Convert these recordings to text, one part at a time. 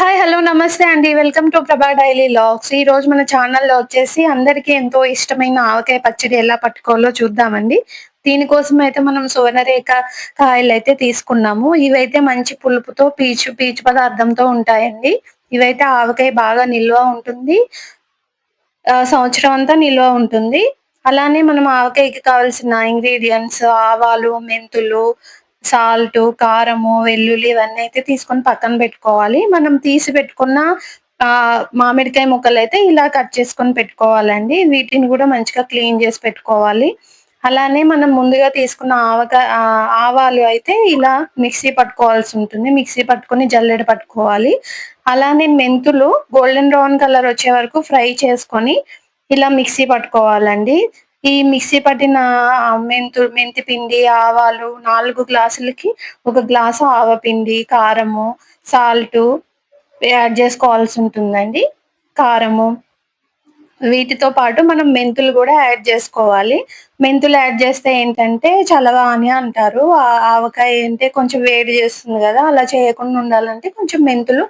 Hi hello నమస్తే అండి. Welcome to Prabha daily logs. ఈ రోజు మన ఛానల్లో వచ్చేసి అందరికీ ఎంతో ఇష్టమైన ఆవకాయ పచ్చడి ఎలా పట్టుకోవాలో చూద్దామండి. దీనికోసం అయితే మనం సువర్ణరేఖ కాయలు అయితే తీసుకున్నాము. ఇవైతే మంచి పులుపుతో పీచు పీచు పదార్థంతో ఉంటాయండి. ఇవైతే ఆవకాయ బాగా నిల్వ ఉంటుంది. సంవత్సరం అంతా నిల్వ ఉంటుంది. అలానే మనం ఆవకాయకి కావాల్సిన ఇంగ్రీడియంట్స్ ఆవాలు మెంతులు సాల్ట్ కారము వెల్లుల్లి ఇవన్నీ అయితే తీసుకొని పక్కన పెట్టుకోవాలి. మనం తీసి పెట్టుకున్న ఆ మామిడికాయ ముక్కలు అయితే ఇలా కట్ చేసుకొని పెట్టుకోవాలండి. వీటిని కూడా మంచిగా క్లీన్ చేసి పెట్టుకోవాలి. అలానే మనం ముందుగా తీసుకున్న ఆవకాయ ఆవాలు అయితే ఇలా మిక్సీ పట్టుకోవాల్సి ఉంటుంది. మిక్సీ పట్టుకొని జల్లెడ పట్టుకోవాలి. అలానే మెంతులు గోల్డెన్ బ్రౌన్ కలర్ వచ్చే వరకు ఫ్రై చేసుకొని ఇలా మిక్సీ పట్టుకోవాలండి. ఈ మిక్సీ పట్టిన మెంతు మెంతి పిండి ఆవాలు నాలుగు గ్లాసులకి ఒక గ్లాసు ఆవపిండి కారము సాల్ట్ యాడ్ చేసుకోవాల్సి ఉంటుందండి. కారము. వీటితో పాటు మనం మెంతులు కూడా యాడ్ చేసుకోవాలి. మెంతులు యాడ్ చేస్తే ఏంటంటే చలవ అని అంటారు. ఆవకాయ అంటే కొంచెం వేడి చేస్తుంది కదా అలా చేయకుండా ఉండాలంటే కొంచెం మెంతులు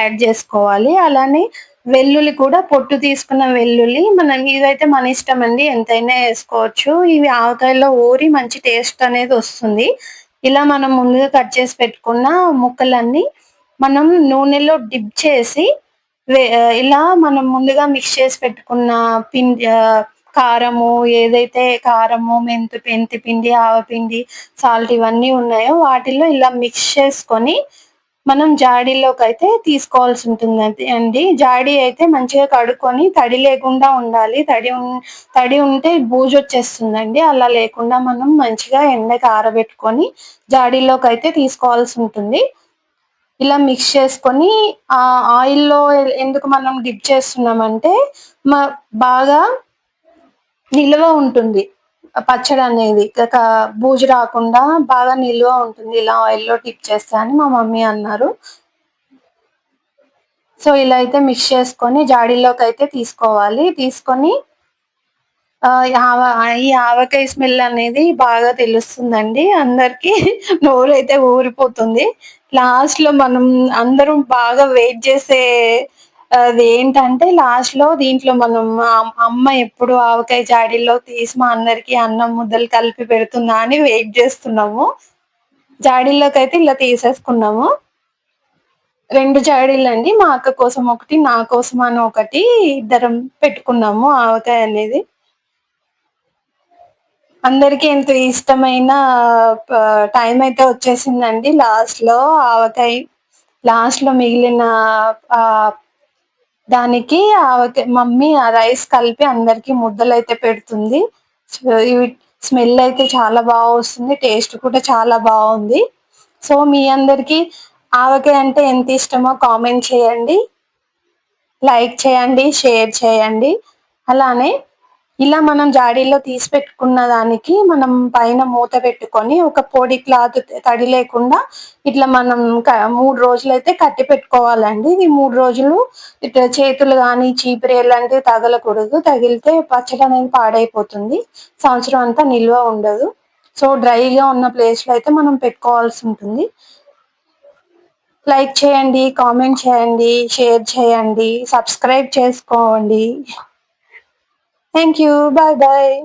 యాడ్ చేసుకోవాలి. అలానే వెల్లుల్లి కూడా పొట్టు తీసుకున్న వెల్లుల్లి. మనం ఇదైతే మన ఇష్టం అండి. ఎంతైనా వేసుకోవచ్చు. ఇవి ఆవకాయలో ఊరి మంచి టేస్ట్ అనేది వస్తుంది. ఇలా మనం ముందుగా కట్ చేసి పెట్టుకున్న ముక్కలన్నీ మనం నూనెలో డిప్ చేసి ఇలా మనం ముందుగా మిక్స్ చేసి పెట్టుకున్న పిండి కారము ఏదైతే కారము మెంతు మెంతి పిండి ఆవపిండి సాల్ట్ ఇవన్నీ ఉన్నాయో వాటిల్లో ఇలా మిక్స్ చేసుకొని మనం జాడీలోకి అయితే తీసుకోవాల్సి ఉంటుంది అండి జాడీ అయితే మంచిగా కడుక్కొని తడి లేకుండా ఉండాలి. తడి తడి ఉంటే బూజు వచ్చేస్తుందండి. అలా లేకుండా మనం మంచిగా ఎండకి ఆరబెట్టుకొని జాడీలోకి అయితే తీసుకోవాల్సి ఉంటుంది. ఇలా మిక్స్ చేసుకొని ఆ ఆయిల్లో ఎందుకు మనం డిప్ చేస్తున్నామంటే బాగా నిల్వ ఉంటుంది. పచ్చడి అనేది బూజు రాకుండా బాగా నిల్వ ఉంటుంది. ఇలా ఆయిల్లో టిప్ చేస్తా అని మా మమ్మీ అన్నారు. సో ఇలా అయితే మిక్స్ చేసుకొని జాడీలోకి అయితే తీసుకోవాలి. తీసుకొని ఈ ఆవకాయ స్మెల్ అనేది బాగా తెలుస్తుందండి. అందరికి నోరు అయితే ఊరిపోతుంది. లాస్ట్లో మనం అందరం బాగా వెయిట్ చేసే అది ఏంటంటే లాస్ట్లో దీంట్లో మనం అమ్మ ఎప్పుడు ఆవకాయ జాడీల్లో తీసి మా అందరికి అన్నం ముద్దలు కలిపి పెడుతుందా అని వెయిట్ చేస్తున్నాము. జాడీలోకి అయితే ఇలా తీసేసుకున్నాము. రెండు జాడీలు అండి మా అక్క కోసం ఒకటి నా కోసం అని ఒకటి ఇద్దరం పెట్టుకున్నాము ఆవకాయ అనేది. అందరికీ ఎంతో ఇష్టమైన టైం అయితే వచ్చేసిందండి లాస్ట్లో ఆవకాయ. లాస్ట్లో మిగిలిన దానికి మమ్మీ ఆ రైస్ కలిపి అందరికి ముద్దలు అయితే పెడుతుంది స్మెల్ అయితే చాలా బాగా వస్తుంది టేస్ట్ కూడా చాలా బాగుంది. సో మీ అందరికి ఆవకాయ అంటే ఎంత ఇష్టమో కామెంట్ చేయండి లైక్ చేయండి షేర్ చేయండి. అలానే ఇలా మనం జాడీలో తీసి పెట్టుకున్న దానికి మనం పైన మూత పెట్టుకొని ఒక పొడి క్లాత్ తడి లేకుండా ఇట్లా మనం మూడు రోజులు అయితే కట్టి పెట్టుకోవాలండి. ఇది మూడు రోజులు ఇట్లా చేతులు కానీ చీపిరి లాంటివి తగలకూడదు. తగిలితే పచ్చడి అనేది పాడైపోతుంది. సంవత్సరం అంతా నిల్వ ఉండదు. సో డ్రైగా ఉన్న ప్లేస్లో అయితే మనం పెట్టుకోవాల్సి ఉంటుంది. లైక్ చేయండి కామెంట్ చేయండి షేర్ చేయండి సబ్స్క్రైబ్ చేసుకోండి. Thank you. Bye bye.